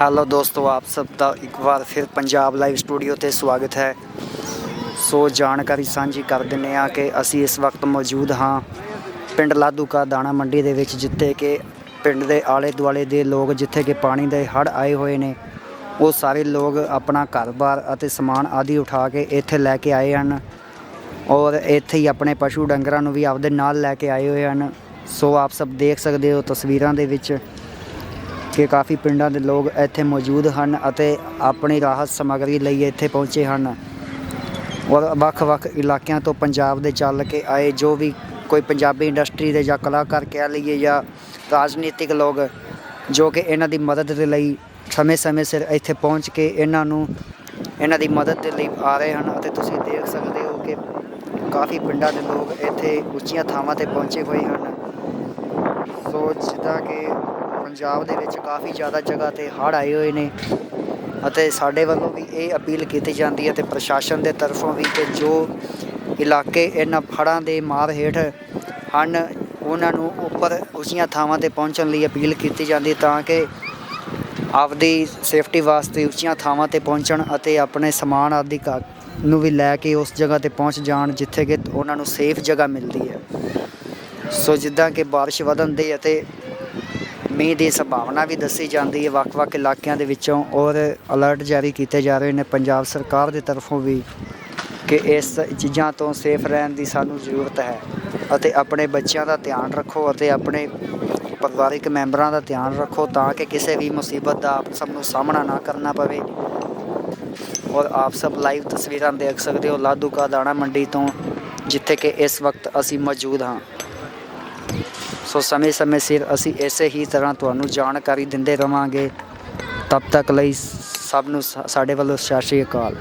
Hello ਦੋਸਤੋ, ਆਪ ਸਭ ਦਾ ਇੱਕ ਵਾਰ ਫਿਰ ਪੰਜਾਬ ਲਾਈਵ ਸਟੂਡੀਓ ਤੇ ਸਵਾਗਤ ਹੈ। ਸੋ ਜਾਣਕਾਰੀ ਸਾਂਝੀ ਕਰ ਦਿੰਨੇ ਆ ਕਿ ਅਸੀਂ ਇਸ ਵਕਤ ਮੌਜੂਦ ਹਾਂ ਪਿੰਡ ਲਾਧੂਕਾ ਦਾਣਾ ਮੰਡੀ ਦੇ ਵਿੱਚ, ਜਿੱਥੇ ਕਿ ਪਿੰਡ ਦੇ ਆਲੇ ਦੁਆਲੇ ਦੇ ਲੋਕ, ਜਿੱਥੇ ਕਿ ਪਾਣੀ ਦੇ ਹੜ੍ਹ ਆਏ ਹੋਏ ਨੇ, ਉਹ ਸਾਰੇ ਲੋਕ ਆਪਣਾ ਘਰ-ਬਾਰ ਅਤੇ ਸਮਾਨ ਆਦਿ ਉਠਾ ਕੇ ਇੱਥੇ ਲੈ ਕੇ ਆਏ ਹਨ ਔਰ ਇੱਥੇ ਹੀ ਆਪਣੇ ਪਸ਼ੂ ਡੰਗਰਾਂ ਨੂੰ ਵੀ ਆਪਦੇ ਨਾਲ ਲੈ ਕੇ ਆਏ ਹੋਏ ਹਨ। ਸੋ ਆਪ ਸਭ ਦੇਖ ਸਕਦੇ ਹੋ ਤਸਵੀਰਾਂ ਦੇ ਵਿੱਚ ਕਿ ਕਾਫੀ ਪਿੰਡਾਂ ਦੇ ਲੋਕ ਇੱਥੇ ਮੌਜੂਦ ਹਨ ਅਤੇ ਆਪਣੀ ਰਾਹਤ ਸਮੱਗਰੀ ਲਈ ਇੱਥੇ ਪਹੁੰਚੇ ਹਨ। ਔਰ ਵੱਖ-ਵੱਖ ਇਲਾਕਿਆਂ ਤੋਂ ਪੰਜਾਬ ਦੇ ਚੱਲ ਕੇ ਆਏ ਜੋ ਵੀ ਕੋਈ ਪੰਜਾਬੀ ਇੰਡਸਟਰੀ ਦੇ ਜਾਂ ਕਲਾਕਾਰ ਕਹਿ ਲਈਏ ਜਾਂ ਰਾਜਨੀਤਿਕ ਲੋਕ ਜੋ ਕਿ ਇਹਨਾਂ ਦੀ ਮਦਦ ਦੇ ਲਈ ਸਮੇਂ-ਸਮੇਂ ਸਿਰ ਇੱਥੇ ਪਹੁੰਚ ਕੇ ਇਹਨਾਂ ਨੂੰ, ਇਹਨਾਂ ਦੀ ਮਦਦ ਦੇ ਲਈ ਆ ਰਹੇ ਹਨ ਅਤੇ ਤੁਸੀਂ ਦੇਖ ਸਕਦੇ ਹੋ ਕਿ ਕਾਫੀ ਪਿੰਡਾਂ ਦੇ ਲੋਕ ਇੱਥੇ ਉੱਚੀਆਂ ਥਾਵਾਂ ਤੇ ਪਹੁੰਚੇ ਹੋਏ ਹਨ। ਸੋ ਜਿੱਦਾਂ ਕਿ ਪੰਜਾਬ ਦੇ ਵਿੱਚ ਕਾਫੀ ਜ਼ਿਆਦਾ ਜਗ੍ਹਾ ਤੇ ਹੜ੍ਹ ਆਏ ਹੋਏ ਨੇ ਅਤੇ ਸਾਡੇ ਵੱਲੋਂ ਵੀ ਇਹ ਅਪੀਲ ਕੀਤੀ ਜਾਂਦੀ ਹੈ ਤੇ ਪ੍ਰਸ਼ਾਸਨ ਦੇ ਤਰਫੋਂ ਵੀ ਕਿ ਜੋ ਇਲਾਕੇ ਇਹਨਾਂ ਹੜ੍ਹਾਂ ਦੇ ਮਾਰ ਹੇਠ ਹਨ, ਉਹਨਾਂ ਨੂੰ ਉੱਪਰ ਉੱਚੀਆਂ ਥਾਵਾਂ ਤੇ ਪਹੁੰਚਣ ਲਈ ਅਪੀਲ ਕੀਤੀ ਜਾਂਦੀ ਤਾਂ ਕਿ ਆਪਦੀ ਸੇਫਟੀ ਵਾਸਤੇ ਉੱਚੀਆਂ ਥਾਵਾਂ ਤੇ ਪਹੁੰਚਣ ਅਤੇ ਆਪਣੇ ਸਮਾਨ ਆਦਿ ਕਾ ਨੂੰ ਵੀ ਲੈ ਕੇ ਉਸ ਜਗ੍ਹਾ ਤੇ ਪਹੁੰਚ ਜਾਣ ਜਿੱਥੇ ਕਿ ਉਹਨਾਂ ਨੂੰ ਸੇਫ ਜਗ੍ਹਾ ਮਿਲਦੀ ਹੈ। ਸੋ ਜਿੱਦਾਂ ਕਿ ਬਾਰਿਸ਼ ਵਧਣ ਦੀ ਅਤੇ ਮੀਂਹ ਦੀ ਸੰਭਾਵਨਾ ਵੀ ਦੱਸੀ ਜਾਂਦੀ ਹੈ ਵੱਖ-ਵੱਖ ਇਲਾਕਿਆਂ ਦੇ ਵਿੱਚੋਂ ਔਰ ਅਲਰਟ ਜਾਰੀ ਕੀਤੇ ਜਾ ਰਹੇ ਨੇ। ਪੰਜਾਬ ਸਰਕਾਰ ਦੇ ਤਰਫੋਂ ਵੀ ਕਿ ਇਸ ਚੀਜ਼ਾਂ ਤੋਂ ਸੇਫ ਰਹਿਣ ਦੀ ਸਾਨੂੰ ਜ਼ਰੂਰਤ ਹੈ ਅਤੇ ਆਪਣੇ ਬੱਚਿਆਂ ਦਾ ਧਿਆਨ ਰੱਖੋ ਅਤੇ ਆਪਣੇ ਪਰਿਵਾਰਿਕ ਮੈਂਬਰਾਂ ਦਾ ਧਿਆਨ ਰੱਖੋ ਤਾਂ ਕਿ ਕਿਸੇ ਵੀ ਮੁਸੀਬਤ ਦਾ ਆਪ ਸਭ ਨੂੰ ਸਾਹਮਣਾ ਨਾ ਕਰਨਾ ਪਵੇ। ਔਰ ਆਪ ਸਭ ਲਾਈਵ ਤਸਵੀਰਾਂ ਦੇਖ ਸਕਦੇ ਹੋ। ਲਾਧੂਕਾ ਦਾਣਾ ਮੰਡੀ ਤੋਂ, ਜਿੱਥੇ ਕਿ ਇਸ ਵਕਤ ਅਸੀਂ ਮੌਜੂਦ ਹਾਂ। ਸੋ ਸਮੇਂ-ਸਮੇਂ ਸਿਰ ਅਸੀਂ ਇਸੇ ਹੀ ਤਰ੍ਹਾਂ ਤੁਹਾਨੂੰ ਜਾਣਕਾਰੀ ਦਿੰਦੇ ਰਵਾਂਗੇ। ਤਬ ਤੱਕ ਲਈ ਸਭ ਨੂੰ ਸਾਡੇ ਵੱਲੋਂ ਸਤਿ ਸ਼੍ਰੀ ਅਕਾਲ।